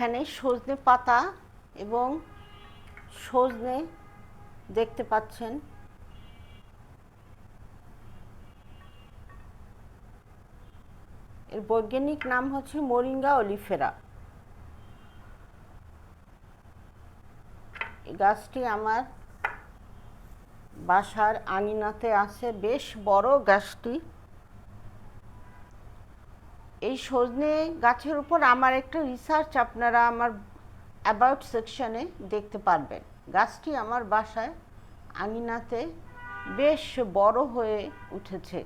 এখানে সজনে পাতা এবং সজনে দেখতে পাচ্ছেন। এর বৈজ্ঞানিক নাম হচ্ছে মোরিঙ্গা অলিফেরা। এই গাছটি আমার বাসার আঙিনাতে আছে, বেশ বড় গাছটি। এই সজনে গাছের উপর আমার একটা রিসার্চ আপনারা আমার অ্যাবাউট সেকশনে দেখতে পারবেন। গাছটি আমার বাসায় আঙিনাতে বেশ বড় হয়ে উঠেছে।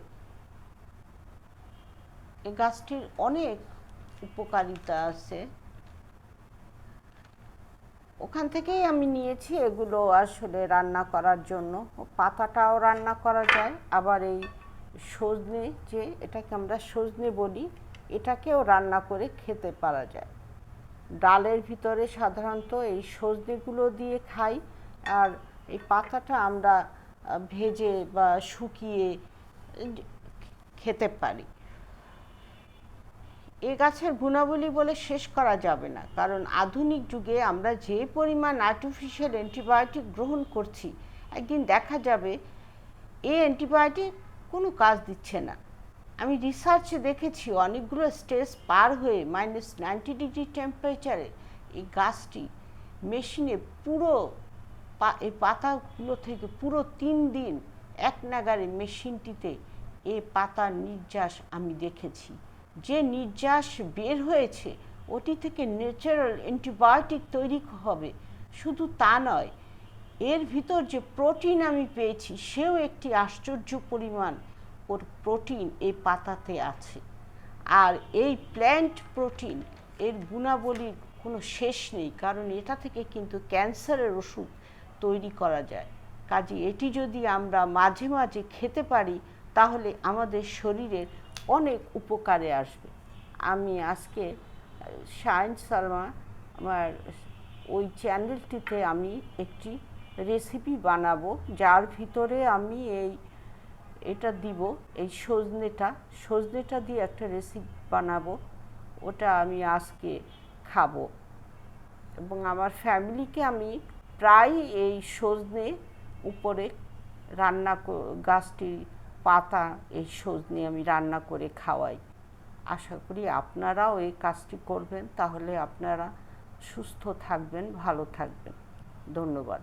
এই গাছটির অনেক উপকারিতা আছে। ওখান থেকেই আমি নিয়েছি এগুলো আসলে রান্না করার জন্য। পাতাটাও রান্না করা যায়। আবার এই সজনে যে এটাকে আমরা সজনে বলি এটাকেও রান্না করে খেতে পারা যায়। ডালের ভিতরে সাধারণত এই সজনেগুলো দিয়ে খাই আর এই পাতাটা আমরা ভেজে বা শুকিয়ে খেতে পারি। এ গাছের গুণাবলী বলে শেষ করা যাবে না, কারণ আধুনিক যুগে আমরা যে পরিমাণ আর্টিফিশিয়াল অ্যান্টিবায়োটিক গ্রহণ করছি, একদিন দেখা যাবে এই অ্যান্টিবায়োটিক কোনো কাজ দিচ্ছে না। আমি রিসার্চে দেখেছি অনেকগুলো স্টেজ পার হয়ে মাইনাস নাইনটি ডিগ্রি টেম্পারেচারে এই গাছটি মেশিনে পুরো এই পাতাগুলো থেকে পুরো তিন দিন এক নাগারে মেশিনটিতে এ পাতার নির্যাস আমি দেখেছি। যে নির্যাস বের হয়েছে, ওটি থেকে ন্যাচারাল অ্যান্টিবায়োটিক তৈরি হবে। শুধু তা নয়, এর ভিতর যে প্রোটিন আমি পেয়েছি, সেও একটি আশ্চর্য পরিমাণ ওর প্রোটিন এই পাতাতে আছে। আর এই প্ল্যান্ট প্রোটিন এর গুণাবলীর কোনো শেষ নেই, কারণ এটা থেকে কিন্তু ক্যান্সারের ওষুধ তৈরি করা যায়। কাজে এটি যদি আমরা মাঝে মাঝে খেতে পারি, তাহলে আমাদের শরীরের অনেক উপকারে আসবে। আমি আজকে শাইন সালমা, আমার ওই চ্যানেলটিতে আমি একটি রেসিপি বানাবো, যার ভিতরে আমি এই এটা দিব, এই সজনেটা। সজনেটা দিয়ে একটা রেসিপি বানাবো। ওটা আমি আজকে খাব। এবং আমার ফ্যামিলিকে আমি প্রায় এই সজনে উপরে রান্না ক- গাছটি পাতা এই সজনে আমি রান্না করে খাওয়াই। আশা করি আপনারাও এই কাজটি করবেন, তাহলে আপনারা সুস্থ থাকবেন, ভালো থাকবেন। ধন্যবাদ।